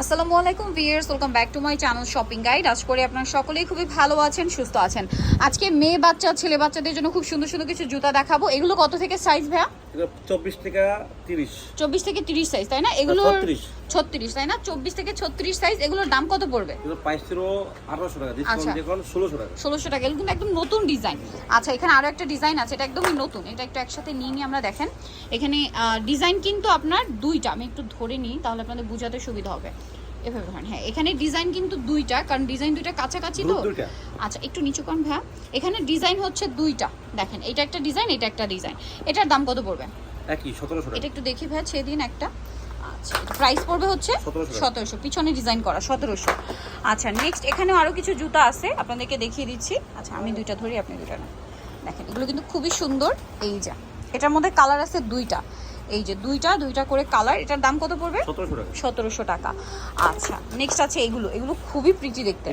আসসালামু আলাইকুম viewers welcome back to my channel shopping guide আজ করে আপনারা সকলেই খুবই ভালো আছেন সুস্থ আছেন। আজকে মেয়ে বাচ্চা ছেলে বাচ্চাদের জন্য খুব সুন্দর সুন্দর কিছু জুতা দেখাবো। এগুলো কত থেকে সাইজ ভাইয়া? চব্বিশ থেকে তিরিশ। চব্বিশ থেকে তিরিশ সাইজ তাই না? এগুলো 36 ছত্রিশ তাই না? চব্বিশ থেকে ছত্রিশ সাইজ এগুলোর দাম কত পড়বে? আচ্ছা। ষোলোশো টাকা। এগুলো একদম নতুন ডিজাইন আচ্ছা এখানে আরও একটা ডিজাইন আছে এটা একদমই নতুন এটা একটু একসাথে নিয়ে নিয়ে আমরা দেখেন। এখানে ডিজাইন কিন্তু আপনার দুইটা আমি একটু ধরে নিই তাহলে আপনাদের বোঝাতে সুবিধা হবে। এভাবে ধরেন হ্যাঁ এখানে ডিজাইন কিন্তু দুইটা কারণ ডিজাইন দুইটা কাছাকাছি তো। আচ্ছা একটু নিচু কম ভ্যা এখানে ডিজাইন হচ্ছে দুইটা দেখেন এটা একটা ডিজাইন এটা একটা ডিজাইন এটার দাম কত পড়বে? একই সতেরোশো এটা একটু দেখি ভাই ছেড়ে দিন একটা। আচ্ছা প্রাইস পড়বে হচ্ছে সতেরোশো পিছনে ডিজাইন করা সতেরোশো। আচ্ছা নেক্সট এখানেও আরও কিছু জুতা আছে আপনাদেরকে দেখিয়ে দিচ্ছি। আচ্ছা আমি দুইটা ধরি আপনি দুইটা না দেখেন এগুলো কিন্তু খুবই সুন্দর। এই যা এটার মধ্যে কালার আছে দুইটা। এই যে দুইটা দুইটা করে কালার এটার দাম কত পড়বে? সতেরোশো টাকা। আচ্ছা নেক্সট আছে এগুলো। এগুলো খুবই প্রিটি দেখতে।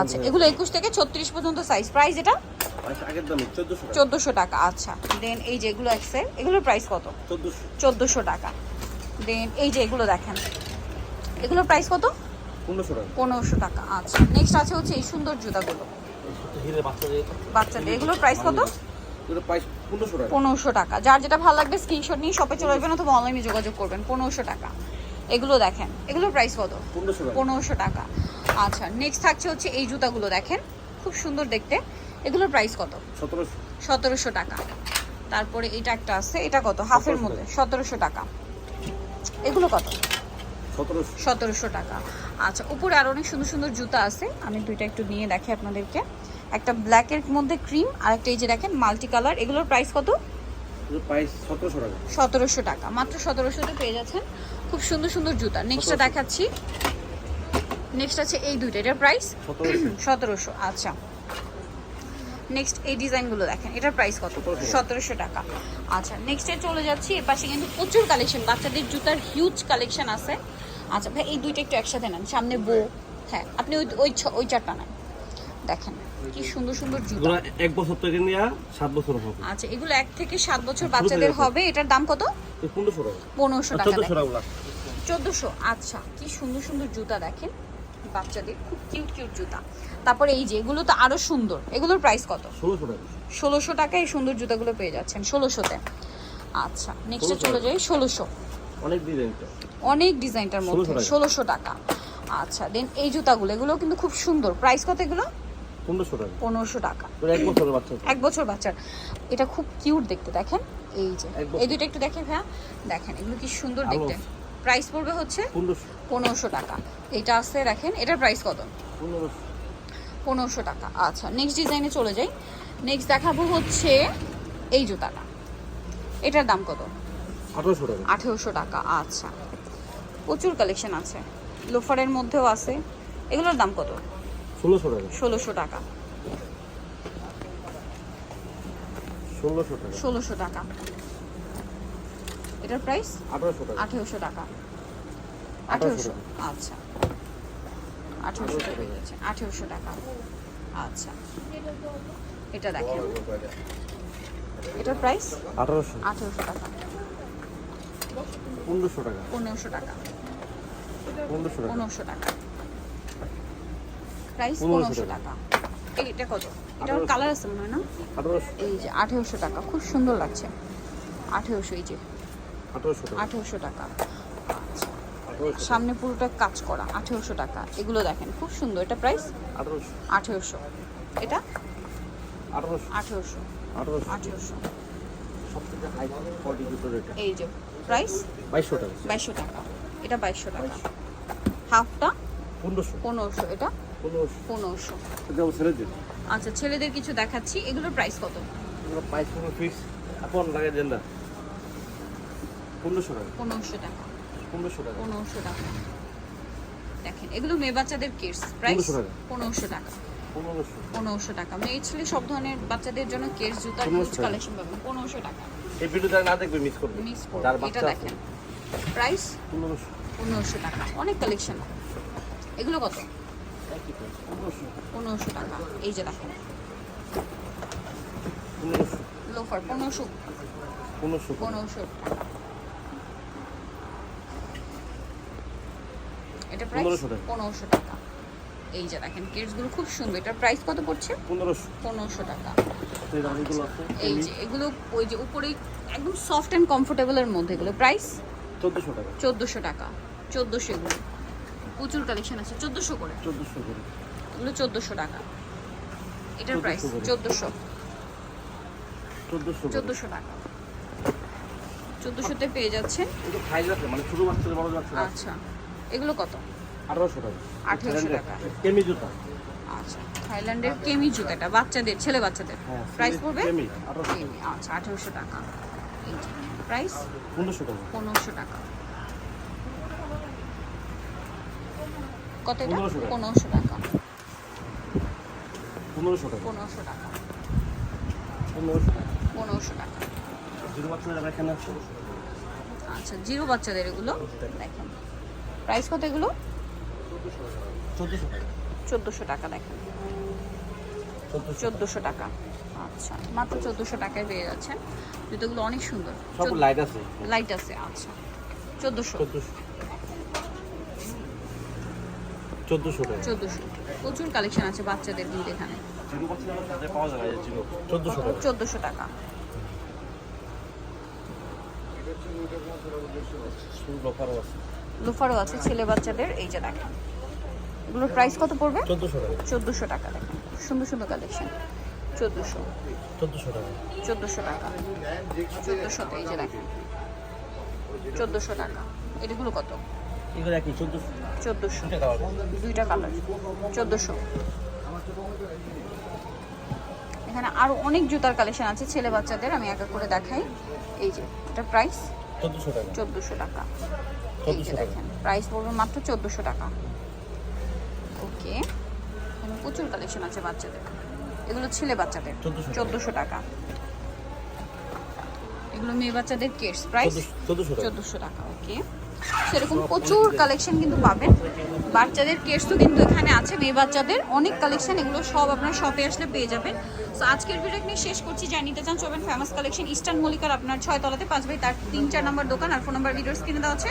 আচ্ছা এগুলো একুশ থেকে ছত্রিশ পর্যন্ত সাইজ প্রাইস এটা? চোদ্দোশো টাকা। আচ্ছা। দেন এই যে এগুলো এক্সেল এগুলোর প্রাইস কত? চোদ্দোশো টাকা। দেন এই যে এগুলো দেখেন। এগুলোর প্রাইস কত? পনেরোশো টাকা। আচ্ছা। নেক্সট আছে হচ্ছে এই সুন্দর জুতাগুলো। বাচ্চাদের এগুলোর প্রাইস কত? পনেরোশো টাকা। যার যেটা ভালো লাগবে স্ক্রিনশট নিয়ে শপে চলে আসবেন অথবা অনলাইনে যোগাযোগ করবেন। পনেরোশো টাকা। এগুলো দেখেন। এগুলোর প্রাইস কত? পনেরোশো টাকা। আচ্ছা নেক্সট থাকছে হচ্ছে এই জুতাগুলো দেখেন। খুব সুন্দর দেখতে। এগুলোর প্রাইস কত? সতেরোশো টাকা। তারপরে এটা একটা আছে। এটা কত? হাফের মধ্যে। সতেরোশো টাকা। এগুলো কত? সতেরোশো। টাকা। আচ্ছা উপরে আরও অনেক সুন্দর সুন্দর জুতা আছে। আমি দুইটা একটু নিয়ে দেখি আপনাদেরকে। একটা ব্ল্যাকের মধ্যে ক্রিম আর একটা এই যে দেখেন মাল্টি কালার এগুলোর প্রাইস কত? সতেরোশো টাকা। মাত্র সতেরোশোতে পেয়ে যাচ্ছেন খুব সুন্দর সুন্দর জুতা। নেক্সটটা দেখাচ্ছি। নেক্সট আছে এই দুইটা। এটার প্রাইস সতেরোশো। আচ্ছা। নেক্সট এই ডিজাইনগুলো দেখেন এটার প্রাইস কত? 1700 সতেরোশো টাকা। আচ্ছা নেক্সটে চলে যাচ্ছি এর পাশে কিন্তু প্রচুর কালেকশন বাচ্চাদের জুতার হিউজ কালেকশন আছে। আচ্ছা ভাই এই দুইটা একটু একসাথে নেন সামনে বো হ্যাঁ আপনি ওই ওই ওই চারটা নেন। দেখেন কি সুন্দর সুন্দর জুতা। এক বছর থেকে নিয়ে সাত বছর হবে। আচ্ছা এগুলো এক থেকে সাত বছর বাচ্চাদের হবে এটার দাম কত? পনেরোশো টাকা। পনেরোশো টাকা চোদ্দোশো আচ্ছা কি সুন্দর সুন্দর জুতা দেখেন। বাচ্চাদের খুব কিউট কিউট জুতা। তারপরে এই যে এগুলো তো আরও সুন্দর। এগুলোর প্রাইস কত? ষোলোশো টাকা। টাকায় এই সুন্দর জুতাগুলো পেয়ে যাচ্ছেন ষোলোশোতে। আচ্ছা নেক্সটে 1600 চলে যাই ষোলোশো। অনেক ডিজাইনটা। অনেক ডিজাইনটার মধ্যে ষোলোশো টাকা। আচ্ছা দেন এই জুতাগুলো এগুলো কিন্তু খুব সুন্দর। প্রাইস কত এগুলো? পনেরোশো টাকা। পনেরোশো টাকা। এক বছর বাচ্চার। এটা খুব কিউট দেখতে দেখেন? এই যে এই দুটো একটু দেখেন ভাইয়া? দেখেন এগুলো কি সুন্দর দেখতে। প্রাইস পড়বে হচ্ছে পনেরোশো। টাকা। এটা আছে দেখেন এটার প্রাইস কত? পনেরোশো। টাকা। আচ্ছা নেক্সট ডিজাইনে চলে যাই। নেক্সট দেখাবো হচ্ছে এই জুতাটা। এটার দাম কত? আঠেরোশো টাকা। আচ্ছা। প্রচুর কালেকশন আছে। লোফারের মধ্যেও আছে। এগুলোর দাম কত? ষোলোশো টাকা। ষোলোশো টাকা। ষোলোশো টাকা। এটার প্রাইস আঠারোশো টাকা। আঠেরোশো আচ্ছা। আঠেরোশো টাকা আঠেরোশো টাকা। আচ্ছা। এটা দেখেন। এটার প্রাইস আঠারোশো। আঠেরোশো টাকা। পনেরোশো টাকা। পনেরোশো টাকা। পনেরোশো টাকা। প্রাইস 1500 পনেরোশো টাকা। এটা কত? এটা কালার আছে মনে হয় না? এই যে আঠেরোশো টাকা খুব সুন্দর লাগছে। আঠেরোশো এই যে। আঠারোশো টাকা। আচ্ছা। আঠারোশো সামনে পুরোটা কাজ করা আঠেরোশো টাকা। এগুলো দেখেন খুব সুন্দর। এটা প্রাইস আঠারোশো। এটা? আঠারোশো। আঠেরোশো। এই যে প্রাইস বাইশশো টাকা। বাইশশো টাকা। এটা বাইশশো টাকা। হাফটা? পনেরোশো। পনেরোশো। এটা? পনেরোশো। আচ্ছা ছেলেদের কিছু দেখাচ্ছি। এগুলোর প্রাইস কত? ফিক্স দেন না পনেরোশো টাকা পনেরোশো টাকা পনেরোশো টাকা পনেরোশো টাকা দেখেন এগুলো মেয়ে বাচ্চাদের কিডস প্রাইস পনেরোশো টাকা পনেরোশো টাকা মেয়ে ছেলে সব ধরনের বাচ্চাদের জন্য কেস জুতার 1500 হিউজ কালেকশন পাবেন পনেরোশো টাকা এই ভিডিওটা না দেখবে মিস করবে মিস যার এটা দেখেন প্রাইস পনেরোশো টাকা অনেক কালেকশন এগুলো কত পনেরোশো টাকা এই যে দেখেন লোফার পনেরোশো পনেরোশো পনেরোশো টাকা এটা প্রাইস 1500 টাকা। এই যে দেখেন কেটসগুলো খুব সুন্দর। এটার প্রাইস কত পড়ছে? পনেরোশো। পনেরোশো টাকা। এই যে এগুলো ওই যে উপরে একদম সফট অ্যান্ড কমফোর্টেবলের মধ্যে এগুলো। প্রাইস চোদ্দোশো টাকা। চোদ্দোশো টাকা। চোদ্দোশো এগুলো। প্রচুর কালেকশন আছে। চোদ্দোশো করে। চোদ্দোশো করে। এগুলো চোদ্দোশো টাকা। এটার প্রাইস 1400 করে। চোদ্দোশো। চোদ্দোশো করে। চোদ্দোশো টাকা। চোদ্দোশোতে পেয়ে যাচ্ছেন? এটা সাইজ আছে মানে ছোটো বড় বাচ্চা আচ্ছা। এগুলো কত? আঠারোশো টাকা। 1800 টাকা। কেমি জুতা। আচ্ছা থাইল্যান্ডের কেমি জুতাটা বাচ্চাদের ছেলে বাচ্চাদের। হ্যাঁ প্রাইস পড়বে? কেমি আচ্ছা আঠেরোশো টাকা। প্রাইস পনেরোশো টাকা। পনেরোশো টাকা। কত এটা? 1500 পনেরোশো টাকা। পনেরোশো টাকা। পনেরোশো টাকা। পনেরোশো টাকা। পনেরোশো টাকা। জিরো বাচ্চাদের এখানে আচ্ছা জিরো বাচ্চাদের এগুলো? দেখেন। প্রাইস কত এগুলো? চোদ্দোশো টাকা। দেখেন। চোদ্দোশো টাকা। আচ্ছা মাত্র চোদ্দোশো টাকায় পেয়ে যাচ্ছেন। জুতোগুলো অনেক সুন্দর। লাইট আছে। লাইট আছে আচ্ছা। চোদ্দোশো। চোদ্দোশো। চোদ্দোশো প্রচুর কালেকশন আছে বাচ্চাদের কিন্তু এখানে। চোদ্দোশো টাকা। আছে। লোফারও আছে ছেলে বাচ্চাদের এই যে দেখেন। এগুলোর প্রাইস কত পড়বে? চোদ্দোশো টাকা। দেখেন। সুন্দর সুন্দর কালেকশন চোদ্দোশো। চোদ্দোশো টাকা। চোদ্দোশো টাকা। চোদ্দোশোতে এই যে দেখেন। চোদ্দোশো টাকা। কত? এগুলো একই চোদ্দোশো। চোদ্দোশো। দুইটা কালার চোদ্দোশো। এখানে আরও অনেক জুতার কালেকশন আছে ছেলে বাচ্চাদের আমি একা করে দেখাই। এই যে এটা প্রাইস চোদ্দোশো টাকা। চোদ্দোশো টাকা। এই যে দেখেন প্রাইস পড়বে মাত্র চোদ্দোশো টাকা। ওকে এখানে প্রচুর কালেকশন আছে বাচ্চাদের। এগুলো ছেলে বাচ্চাদের চোদ্দোশো টাকা। এগুলো মেয়ে বাচ্চাদের কেটস প্রাইস চোদ্দোশো টাকা। ওকে। সেরকম প্রচুর কালেকশন কিন্তু পাবেন। বাচ্চাদের কেসও কিন্তু এখানে আছে মেয়ে বাচ্চাদের। অনেক কালেকশন এগুলো সব আপনার শপে আসলে পেয়ে যাবেন। তো আজকের ভিডিও নিয়ে শেষ করছি। যা নিতে চান চলবেন ফেমাস কালেকশন ইস্টার্ন মল্লিকার আপনার ছয় তলাতে পাঁচ বাই তার তিন চার নম্বর দোকান। আর ফোন নাম্বার ভিডিওস কিনে দেওয়া আছে।